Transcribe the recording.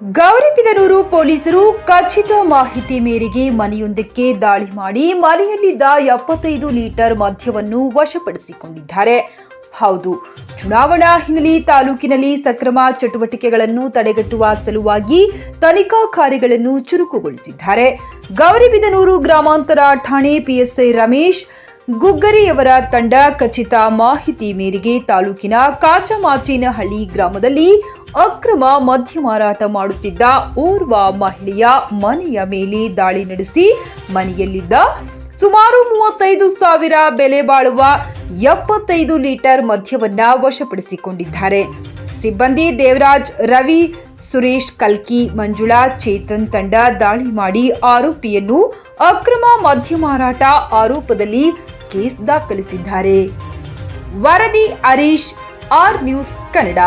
ಗೌರಿಬಿದನೂರು ಪೊಲೀಸರು ಖಚಿತ ಮಾಹಿತಿ ಮೇರೆಗೆ ಮನೆಯೊಂದಕ್ಕೆ ದಾಳಿ ಮಾಡಿ ಮನೆಯಲ್ಲಿದ್ದ ಎಪ್ಪತ್ತೈದು ಲೀಟರ್ ಮದ್ಯವನ್ನು ವಶಪಡಿಸಿಕೊಂಡಿದ್ದಾರೆ. ಹೌದು, ಚುನಾವಣಾ ಹಿನ್ನೆಲೆ ತಾಲೂಕಿನಲ್ಲಿ ಸಕ್ರಮ ಚಟುವಟಿಕೆಗಳನ್ನು ತಡೆಗಟ್ಟುವ ಸಲುವಾಗಿ ತನಿಖಾ ಕಾರ್ಯಗಳನ್ನು ಚುರುಕುಗೊಳಿಸಿದ್ದಾರೆ. ಗೌರಿಬಿದನೂರು ಗ್ರಾಮಾಂತರ ಠಾಣೆ ಪಿಎಸ್ಐ ರಮೇಶ್ ಗುಗ್ಗರಿಯವರ ತಂಡ ಖಚಿತ ಮಾಹಿತಿ ಮೇರೆಗೆ ತಾಲೂಕಿನ ಕಾಚಮಾಚಿನಹಳ್ಳಿ ಗ್ರಾಮದಲ್ಲಿ ಅಕ್ರಮ ಮದ್ಯ ಮಾರಾಟ ಮಾಡುತ್ತಿದ್ದ ಓರ್ವ ಮಹಿಳೆಯ ಮನೆಯ ಮೇಲೆ ದಾಳಿ ನಡೆಸಿ ಮನೆಯಲ್ಲಿದ್ದ ಸುಮಾರು ಮೂವತ್ತೈದು ಸಾವಿರ ಬೆಲೆ ಬಾಳುವ ಎಪ್ಪತ್ತೈದು ಲೀಟರ್ ಮದ್ಯವನ್ನ ವಶಪಡಿಸಿಕೊಂಡಿದ್ದಾರೆ. ಸಿಬ್ಬಂದಿ ದೇವರಾಜ್, ರವಿ, ಸುರೇಶ್, ಕಲ್ಕಿ, ಮಂಜುಳಾ, ಚೇತನ್ ತಂಡ ದಾಳಿ ಮಾಡಿ ಆರೋಪಿಯನ್ನು ಅಕ್ರಮ ಮದ್ಯ ಮಾರಾಟ ಆರೋಪದಲ್ಲಿ ಕೇಸ್ ದಾಖಲಿಸಿದ್ದಾರೆ ವರದಿ ಹರೀಶ್ ಆರ್ ನ್ಯೂಸ್ ಕನ್ನಡ